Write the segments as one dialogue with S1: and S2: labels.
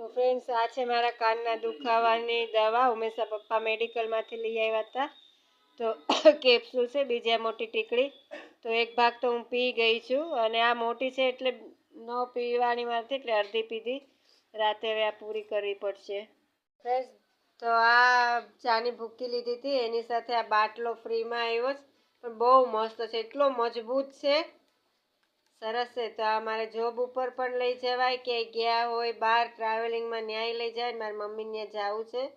S1: તો ફ્રેન્ડ્સ આ છે મારા કાનના દુખાવાની દવા. ઉમેશા પપ્પા મેડિકલમાંથી લઈ આવ્યા હતા. તો કેપ્સ્યુલ છે, બીજી મોટી ટીકડી તો એક ભાગ તો હું પી ગઈ છું અને આ મોટી છે એટલે ન પીવાની મારથી એટલે અડધી પીધી. રાતે હવે આ પૂરી કરવી પડશે. ફ્રેન્ડ્સ તો આ ચાની ભૂકી લીધી હતી. એની સાથે આ બાટલો ફ્રીમાં આવ્યો જ. પણ બહુ મસ્ત છે, એટલો મજબૂત છે. સરસ છે. તો આ મારે જોબ ઉપર પણ લઈ જવાય કે ગયા હોય બહાર ટ્રાવેલિંગમાં ન્યાય લઈ જાય? મારી મમ્મીને જવું છે.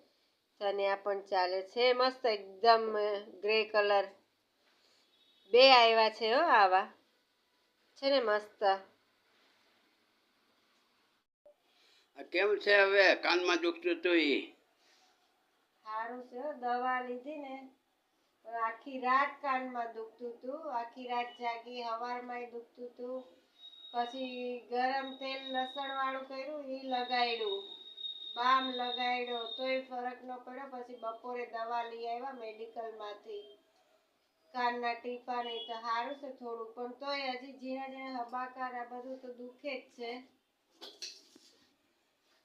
S1: તો ત્યાં પણ ચાલે છે. મસ્ત એકદમ ગ્રે કલર બે આવ્યા છે હો આવા. છે ને મસ્ત.
S2: આ કેમ છે હવે? કાનમાં દુખતું હતું ઈ?
S1: સારું છે દવા લીધી ને. આખી રાત કાનમાં દુખતું હતું. આખી રાત જાગી હવારમાંય દુખતું હતું. પછી ગરમ તેલ લસણ વાળું કર્યું એ લગાડ્યું બામ લગાડ્યો તોય ફરક ન પડ્યો. પછી બપોરે દવા લઈ આવ્યા મેડિકલમાંથી. કાનના ટીપા નહીં તો સારું છે થોડું. પણ તોય હજી ઝીણા ઝીણા હબાકાર, આ બધું તો દુખે જ છે.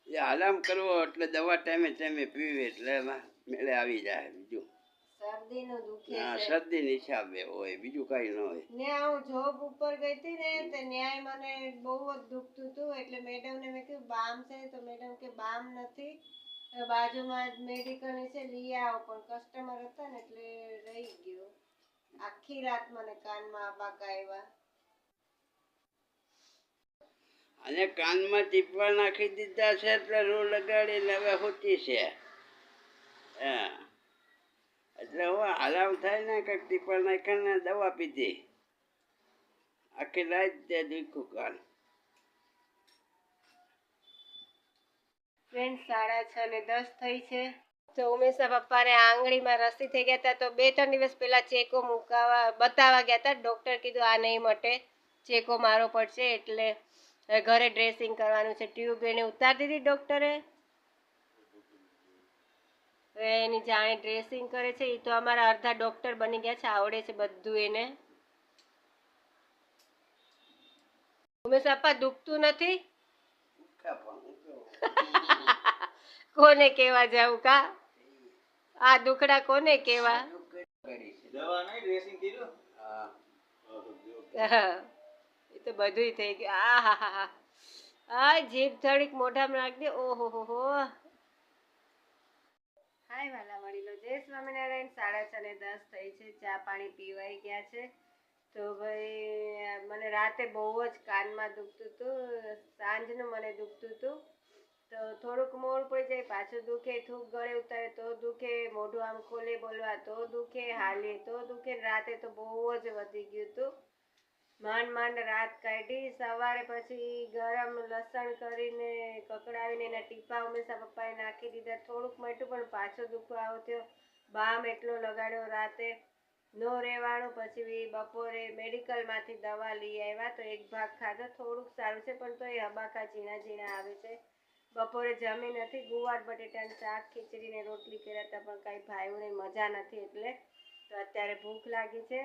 S2: આરામ કરવો એટલે દવા ટાઈમે ટાઈમે પીવી એટલે એમાં મેળે આવી જાય બીજું.
S1: શરદીનું દુખે
S2: હા
S1: છે.
S2: શરદીની હિસાબે હોય બીજું કાંઈ ન હોય.
S1: ને હું જોબ ઉપર ગઈ હતી ને તે ન્યાય મને બહુ જ દુખતું હતું. એટલે મેડમને મેં કીધું બામ છે. તો મેડમ કે બામ નથી. બાજુમાં જ મેડિકલ છે લઈ આવો. પણ કસ્ટમર હતા ને એટલે રહી ગયો. આખી રાત મને કાનમાં આબાકા આવ્યા
S2: અને કાનમાં ટીપવા નાખી દીધા છે એટલે રૂ લગાડીને હવે હોતી છે. એટલે થાય ને કંઈક ટીપા નાખીને દવા પીધી. આખી રાત ત્યાં દુખ્યું કાન.
S1: ફ્રેન્ડ સાડા છ ને દસ થઈ છે. તો ઉમેશના પપ્પાને આંગળીમાં રસી થઈ ગયા હતા, તો બે ત્રણ દિવસ પેલા ચેકો મુકાવા, બતાવવા ગયા હતા. ડૉક્ટર કીધું, આ નહીં મટે. ચેકો મારો પડશે એટલે ઘરે ડ્રેસિંગ કરવાનું છે. ટ્યુબ એને ઉતારી દીધી ડૉક્ટરે. એની જાણે ડ્રેસિંગ કરે છે. એ તો અમારા અડધા ડૉક્ટર બની ગયા છે. આવડે છે બધું એને. ઉમેશ પપ્પા દુખતું નથી? કોને કેવા જાવું કા? આ દુખડા કોને કેવા? એ તો બધુંય થઈ ગયું. આ હા હા હા. આ જીભ થોડીક મોઢામાં નાખી દે. ઓહો હો. હાય વાલા વડીલો જય સ્વામિનારાયણ. સાડા છ ને દસ થઈ છે, ચા પાણી પીવાઈ ગયા છે. તો ભાઈ, મને રાતે બહુ જ કાનમાં દુખતું હતું, સાંજનું મને દુખતું હતું. તો થોડુંક મોડ પડી જાય, પાછું દુખે, થૂક ગળે ઉતારે તો દુખે, મોઢું આમ ખોલે બોલવા તો દુખે હાલે તો દુખે રાતે તો બહુ જ વધી ગયું હતું. માંડ માંડ રાત કાઢી, સવારે પછી ગરમ લસણ કરીને કકડાવીને એના ટીપા હંમેશા પપ્પાએ નાખી દીધા. થોડુંક મટ્યું પણ પાછો દુખાવો થયો. બામ એટલો લગાડ્યો રાતે. નો રહેવાનું, પછી બપોરે મેડિકલમાંથી દવા લઈ આવ્યા તો એક ભાગ ખાધો. થોડુંક સારું છે, પણ તો એ હબાકા ઝીણા ઝીણા આવે છે. બપોરે જમી નથી, ગુવાર બટેટાનું શાક, ખીચડીને રોટલી કર્યા હતા, પણ કાંઈ ભાઈઓને મજા નથી એટલે તો અત્યારે ભૂખ લાગી છે.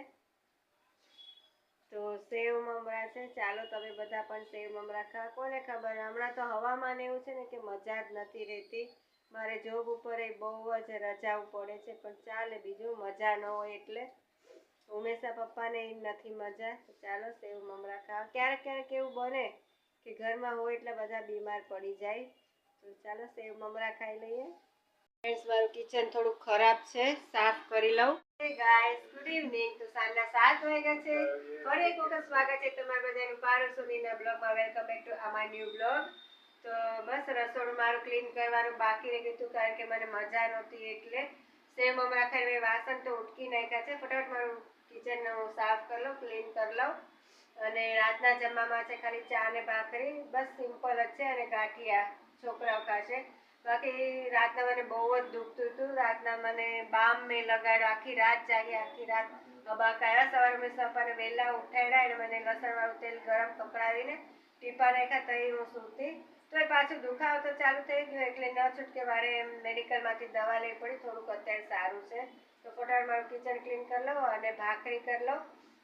S1: તો સેવ મમરા છે. ચાલો તમે બધા પણ સેવ મમરા ખાઓ કોને ખબર? હમણાં તો હવામાન એવું છે ને કે મજા જ નથી રહેતી. મારે જોબ ઉપર એ બહુ જ રજાવું પડે છે, પણ ચાલે બીજું મજા ન હોય એટલે ઉમેશા પપ્પાને એ નથી મજા. ચાલો સેવ મમરા ખાઓ. ક્યારેક ક્યારેક એવું બને કે ઘરમાં હોય એટલે બધા બીમાર પડી જાય. તો ચાલો સેવ મમરા ખાઈ લઈએ. ફ્રેન્ડ્સ મારું કિચન થોડું ખરાબ છે. સાફ કરી લઉં. ગાઈસ ગુડ ઇવનિંગ ટુ અમાર ન્યૂ બ્લોગ બસ રસોડું મારું ક્લીન કરવાનું બાકી રહી ગયું હતું કારણ કે મને મજા નહોતી એટલે સેમ હમણાં ખાઈ મેં વાસણ તો ઉટકી નાખ્યા છે. ફટાફટ મારું કિચન હું સાફ કરી લઉં ક્લીન કરી લઉં. અને રાતના જમવામાં છે ખાલી ચા ને ભાખરી. બસ સિમ્પલ જ છે અને ગાંઠિયા છોકરાઓ ખાશે. બાકી રાતના મને બહુ જ દુખતું હતું. રાતના મને બામ મેં લગાડ્યો, આખી રાત જાગી, આખી રાત અબાક આવ્યા. સવારે મેં સવારે વહેલા ઉઠાડ્યા અને મને લસણવાળું તેલ ગરમ કપડાવીને ટીપા નાખ્યા તઈ હું સૂતી. તો એ પાછું દુખાવો તો ચાલુ થઈ ગયો, એટલે ન છૂટકે મારે મેડિકલમાંથી દવા લેવી પડી. થોડુંક અત્યારે સારું છે. તો ફટાફટ મારું કિચન ક્લીન કરી લો અને ભાખરી કરી લો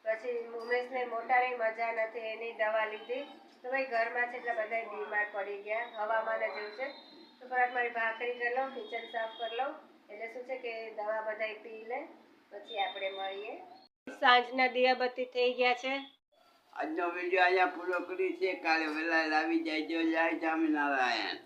S1: પછી ઉમેશને મોટાની મજા નથી, એની દવા લીધી. તો ભાઈ ઘરમાં છે એટલે બધા બીમાર પડી ગયા, હવામાન જેવું છે. તો ફટાફટ મારી ભાખરી કરી લઉં કિચન સાફ કરી લઉં. એટલે શું છે કે દવા બધા પી લે, પછી આપણે મળીએ. સાંજના દિયાબત્તી થઈ ગયા છે.
S2: આજનો વીડિયો અહીંયા પૂરો કરી છે કાલે વહેલા લાવી જાય, જો જય સ્વામિનારાયણ